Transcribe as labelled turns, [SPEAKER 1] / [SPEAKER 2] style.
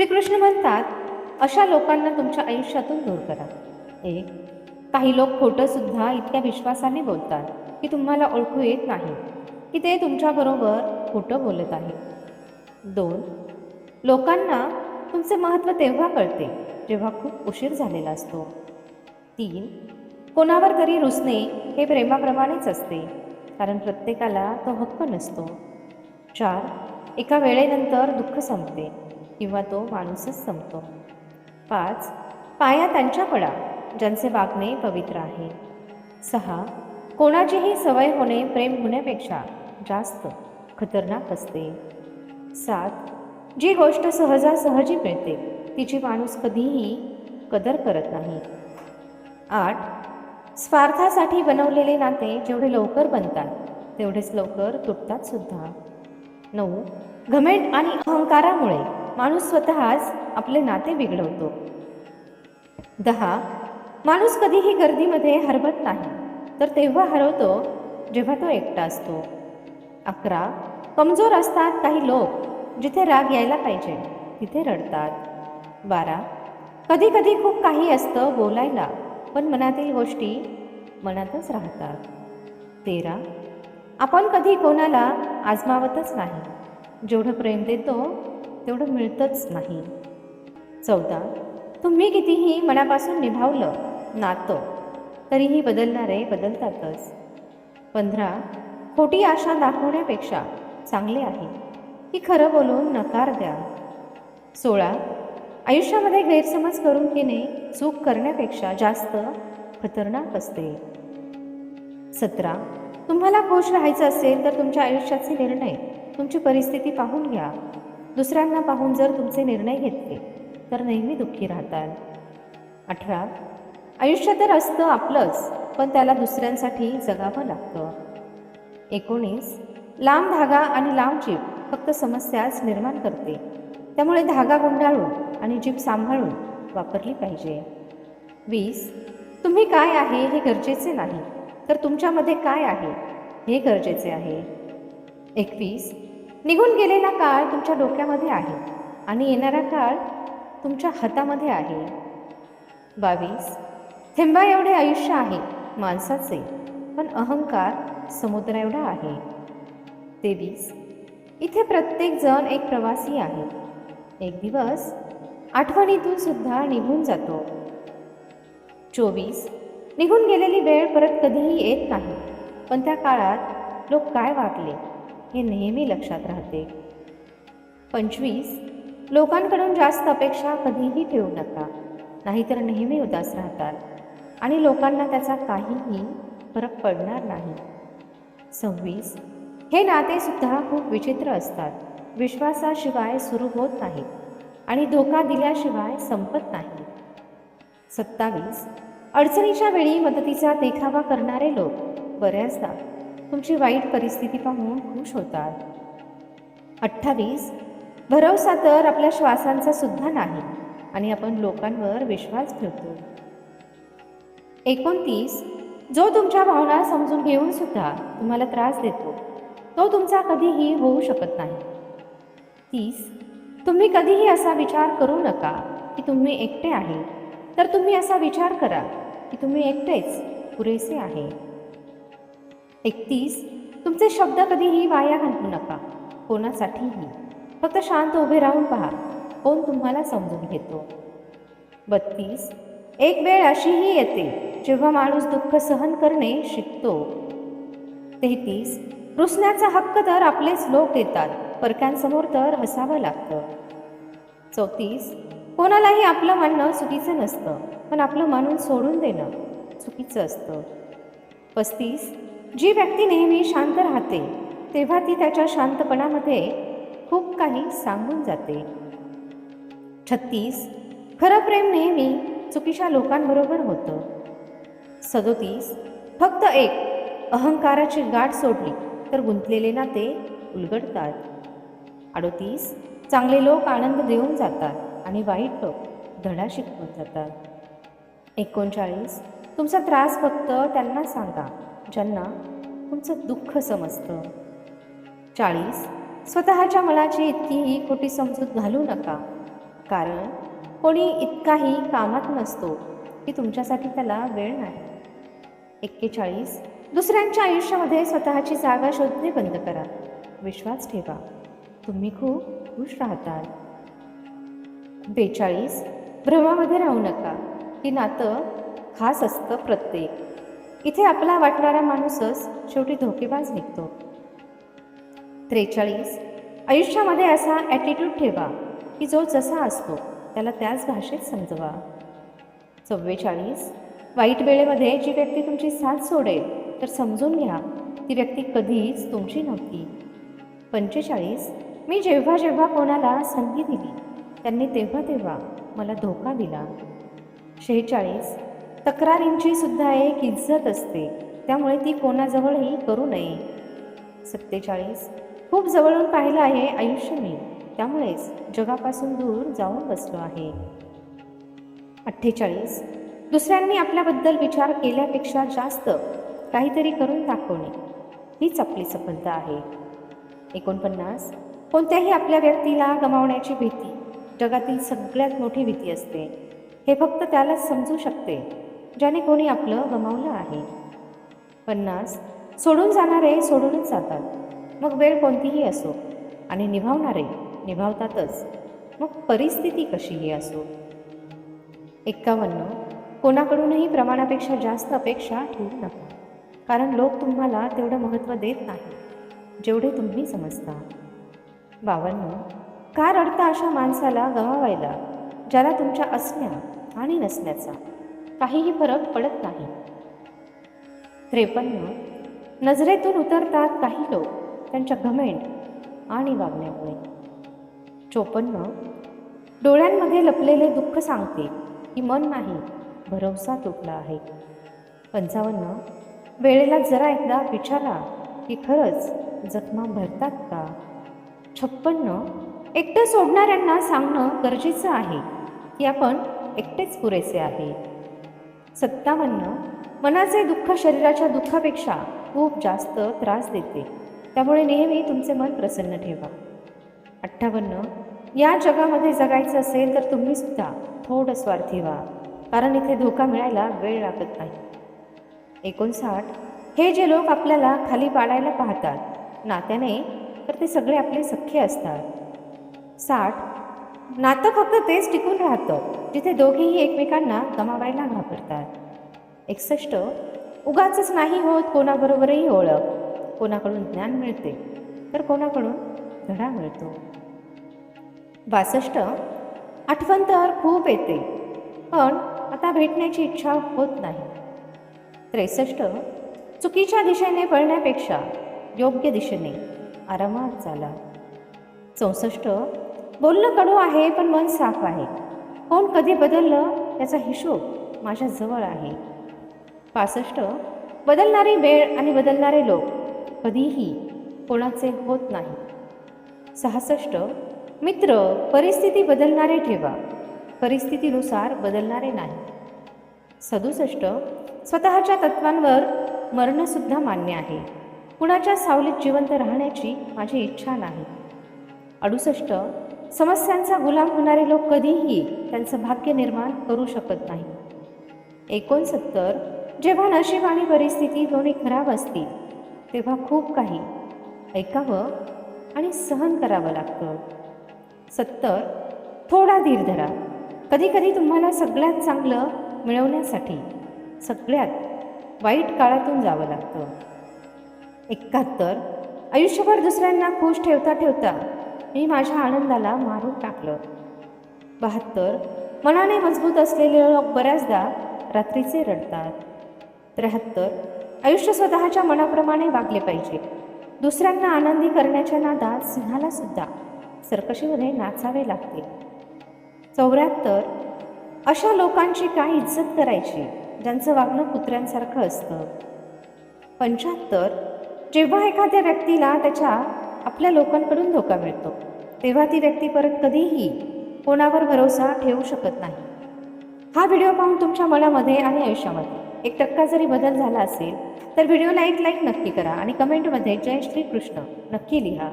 [SPEAKER 1] श्रीकृष्ण म्हणतात अशा लोकांना तुमच्या आयुष्यातून दूर करा. एक काही लोक खोटंसुद्धा इतक्या विश्वासाने बोलतात की तुम्हाला ओळखू येत नाही की ते तुमच्याबरोबर खोटं बोलत आहे. दोन लोकांना तुमचे महत्त्व तेव्हा कळते जेव्हा खूप उशीर झालेला असतो. तीन कोणावर तरी रुसणे हे प्रेमाप्रमाणेच असते कारण प्रत्येकाला तो हक्क नसतो. चार एका वेळेनंतर दुःख संपते. किंवा तो माणूसच संपतो. पाच पाया त्यांच्या पडा ज्यांचे वागणे पवित्र आहे. सहा कोणाचीही सवय होणे प्रेम होण्यापेक्षा जास्त खतरनाक असते. सात जी गोष्ट सहजासहजी मिळते तिची माणूस कधीही कदर करत नाही. आठ स्वार्थासाठी बनवलेले नाते जेवढे लवकर बनतात तेवढेच लवकर तुटतात सुद्धा. नऊ घमेंट आणि अहंकारामुळे माणूस स्वतःच आपले नाते बिघडवतो. दहा माणूस कधीही गर्दीमध्ये हरवत नाही. तर तेव्हा हरवतो जेव्हा तो एकटा असतो. अकरा कमजोर असतात काही लोक जिथे राग यायला पाहिजे तिथे रडतात. बारा कधी कधी खूप काही असतं बोलायला पण मनातील गोष्टी मनातच राहतात. तेरा आपण कधी कोणाला आजमावतच नाही. जेवढं प्रेम देतो तेवढं मिळतच नाही. चौदा तुम्ही कितीही मनापासून निभावलं नातं तरीही बदलणारे बदलतातच. पंधरा खोटी आशा दाखवण्यापेक्षा चांगले आहे की खरं बोलून नकार द्या. सोळा आयुष्यामध्ये गैरसमज करून घेणे चूक करण्यापेक्षा जास्त खतरनाक असते. सतरा तुम्हाला खुश राहायचं असेल तर तुमच्या आयुष्याचे निर्णय तुमची परिस्थिती पाहून घ्या. दुसऱ्यांना पाहून जर तुमचे निर्णय घेतले तर नेहमी दुःखी राहताल अठरा आयुष्य तर असतं आपलंच पण त्याला दुसऱ्यांसाठी जगावं लागतं. एकोणीस लांब धागा आणि लांब जीप फक्त समस्याच निर्माण करते. त्यामुळे धागा गुंडाळून आणि जीप सांभाळून वापरली पाहिजे. वीस तुम्ही काय आहे हे गरजेचे नाही तर तुमच्यामध्ये काय आहे हे गरजेचे आहे. एकवीस निघून गेलेला काळ तुमच्या डोक्यामध्ये आहे आणि येणारा काळ तुमच्या हातामध्ये आहे. बावीस. थेंबा एवढे आयुष्य आहे माणसाचे पण अहंकार समुद्र एवढा आहे. तेवीस. इथे प्रत्येकजण एक प्रवासी आहे. एक दिवस आठवणीतून सुद्धा निघून जातो. चोवीस. निघून गेलेली वेळ परत कधीही येत नाही पण त्या काळात लोक काय वागले? हे नेहमी लक्षात राहते. पंचवीस लोकांकडून जास्त अपेक्षा कधीही ठेवू नका. नाहीतर नेहमी उदास राहतात आणि लोकांना त्याचा काहीही फरक पडणार नाही. सव्वीस हे नातेसुद्धा खूप विचित्र असतात. विश्वासाशिवाय सुरू होत नाही आणि धोका दिल्याशिवाय संपत नाही. सत्तावीस अडचणीच्या वेळी मदतीचा देखावा करणारे लोक बऱ्याचदा तुमची वाईट परिस्थिती पाहून खुश होतात. अठ्ठावीस भरवसा तर आपल्या श्वासांचा सुद्धा नाही आणि आपण लोकांवर विश्वास ठेवतो. एकोणतीस जो तुमच्या भावना समजून घेऊन सुद्धा तुम्हाला त्रास देतो तो तुमचा कधीही होऊ शकत नाही. तीस तुम्ही कधीही असा विचार करू नका की तुम्ही एकटे आहे तर तुम्ही असा विचार करा की तुम्ही एकटेच पुरेसे आहे. एकतीस तुमचे शब्द कधीही वाया घालवू नका. कोणासाठीही. फक्त शांत उभे राहून पहा. कोण तुम्हाला समजून घेतो? बत्तीस एक वेळ अशीही येते जेव्हा माणूस दुःख सहन करणे शिकतो. तेहतीस रुसण्याचा हक्क तर आपलेच लोक देतात परक्यांसमोर तर हसावं लागतं. चौतीस कोणालाही आपलं म्हणणं चुकीचं नसतं. पण आपलं म्हणून सोडून देणं चुकीचं असतं. पस्तीस जी व्यक्ती नेहमी शांत राहते तेव्हा ती त्याच्या शांतपणामध्ये खूप काही सांगून जाते. छत्तीस. खरं प्रेम नेहमी चुकीच्या लोकांबरोबर होतं. सदोतीस. फक्त एक अहंकाराची गाठ सोडली तर गुंतलेले नाते उलगडतात. अडोतीस. चांगले लोक आनंद देऊन जातात आणि वाईट लोक धडा शिकवून जातात. एकोणचाळीस. तुमचा त्रास फक्त त्यांना सांगा. ज्यांना तुमचं दुःख समजतं. चाळीस स्वतःच्या मनाची इतकीही खोटी समजूत घालू नका. कारण कोणी इतकाही कामात नसतो की तुमच्यासाठी त्याला वेळ नाही. एक्केचाळीस दुसऱ्यांच्या आयुष्यामध्ये स्वतःची जागा शोधणे बंद करा. विश्वास ठेवा. तुम्ही खूप खुश राहताल. बेचाळीस भ्रमामध्ये राहू नका. की नातं खास असतं प्रत्येक. इथे आपला वाटणारा माणूसच शेवटी धोकेबाज निघतो. त्रेचाळीस. आयुष्यामध्ये असा ॲटिट्यूड ठेवा की जो जसा असतो त्याला त्याच भाषेत समजवा. चव्वेचाळीस. वाईट वेळेमध्ये जी व्यक्ती तुमची साथ सोडेल तर समजून घ्या ती व्यक्ती कधीच तुमची नव्हती. पंचेचाळीस. मी जेव्हा जेव्हा कोणाला संधी दिली त्यांनी तेव्हा तेव्हा मला धोका दिला. शेहेचाळीस. तक्रारींची सुद्धा एक इज्जत असते. त्यामुळे ती कोणाजवळही करू नये. सत्तेचाळीस. खूप जवळून पाहिलं आहे आयुष्य मी. त्यामुळेच जगापासून दूर जाऊन बसलो आहे. अठ्ठेचाळीस. दुसऱ्यांनी आपल्याबद्दल विचार केल्यापेक्षा जास्त काहीतरी करून दाखवणे. हीच आपली सफलता आहे. एकोणपन्नास. कोणत्याही आपल्या व्यक्तीला गमावण्याची भीती. जगातील सगळ्यात मोठी भीती असते. हे फक्त त्यालाच समजू शकते. ज्याने कोणी आपलं गमावलं आहे. पन्नास. सोडून जाणारे सोडूनच जातात. मग वेळ कोणतीही असो. आणि निभावणारे निभावतातच. मग परिस्थिती कशीही असो. एक्कावन्न. कोणाकडूनही प्रमाणापेक्षा जास्त अपेक्षा ठेवू नका. कारण लोक तुम्हाला तेवढं महत्त्व देत नाही. जेवढे तुम्ही समजता. बावन्न. का रडता अशा माणसाला गमावायला ज्याला तुमच्या असण्या आणि नसण्याचा काहीही फरक पडत नाही. त्रेपन्न नजरेतून उतरतात काही लोक त्यांच्या घमेंट आणि वागण्यामुळे. चोपन्न डोळ्यांमध्ये लपलेले दुःख सांगते की मन नाही भरवसा तुटला आहे. पंचावन्न वेळेला जरा एकदा विचारा की खरंच जखमा भरतात का? छप्पन्न एकटं सोडणाऱ्यांना सांगणं गरजेचं आहे की आपण एकटेच पुरेसे आहे. सत्तावन्न मनाचे दुःख शरीराच्या दुःखापेक्षा खूप जास्त त्रास देते. त्यामुळे नेहमी तुमचे मन प्रसन्न ठेवा. अठ्ठावन्न या जगामध्ये जगायचं असेल तर तुम्ही सुद्धा थोडं स्वार्थी व्हा कारण इथे धोका मिळायला वेळ लागत नाही. एकोणसाठ हे जे लोक आपल्याला खाली पाडायला पाहतात नात्याने तर ते सगळे आपले सख्खे असतात. साठ नातं फक्त तेच टिकून राहतं जिथे दोघेही एकमेकांना गमावायला घाबरतात एकसष्ट उगाच नाही होत कोणाबरोबरही ओळख. कोणाकडून ज्ञान मिळते तर कोणाकडून धडा मिळतो. बासष्ट आठवण तर खूप येते पण आता भेटण्याची इच्छा होत नाही. त्रेसष्ट चुकीच्या दिशेने पळण्यापेक्षा योग्य दिशेने आरामात चाला. चौसष्ट बोलणं कडू आहे पण मन साफ आहे. कोण कधी बदललं याचा हिशोब माझ्या जवळ आहे. पासष्ट बदलणारी वेळ आणि बदलणारे लोक कधीही कोणाचे होत नाही. सहासष्ट मित्र परिस्थिती बदलणारे ठेवा. परिस्थितीनुसार बदलणारे नाही. सदुसष्ट स्वतःच्या तत्वांवर मरणंसुद्धा मान्य आहे. कुणाच्या सावलीत जिवंत राहण्याची माझी इच्छा नाही. अडुसष्ट समस्यांचा गुलाम होणारे लोक कधीही त्यांचं भाग्य निर्माण करू शकत नाही. एकोणसत्तर जेव्हा नशीब आणि परिस्थिती दोन्ही खराब असतील तेव्हा खूप काही ऐकावं आणि सहन करावं लागतं. सत्तर थोडा धीर धरा. कधीकधी तुम्हाला सगळ्यात चांगलं मिळवण्यासाठी सगळ्यात वाईट काळातून जावं लागतं. एकाहत्तर आयुष्यभर दुसऱ्यांना खुश ठेवता ठेवता मी माझ्या आनंदाला मारून टाकलं. बहात्तर. मनाने मजबूत असलेले लोक बऱ्याचदा रात्रीचे रडतात. त्र्याहत्तर. आयुष्य स्वतःच्या मनाप्रमाणे वागले पाहिजे. दुसऱ्यांना आनंदी करण्याच्या नादात सिंहाला सुद्धा सरकशीमध्ये नाचावे लागते. चौऱ्याहत्तर. अशा लोकांची काय इज्जत करायची? ज्यांचं वागणं कुत्र्यांसारखं असतं. पंच्याहत्तर. जेव्हा एखाद्या व्यक्तीला त्याच्या आपल्या लोकांकडून धोका मिळतो. तेव्हा ती व्यक्ती परत कधीही कोणावर भरोसा ठेवू शकत नाही. हा व्हिडिओ पाहून तुमच्या मनामध्ये आणि आयुष्यामध्ये एक टक्का जरी बदल झाला असेल तर व्हिडिओला एक लाईक नक्की करा आणि कमेंटमध्ये जय श्रीकृष्ण नक्की लिहा.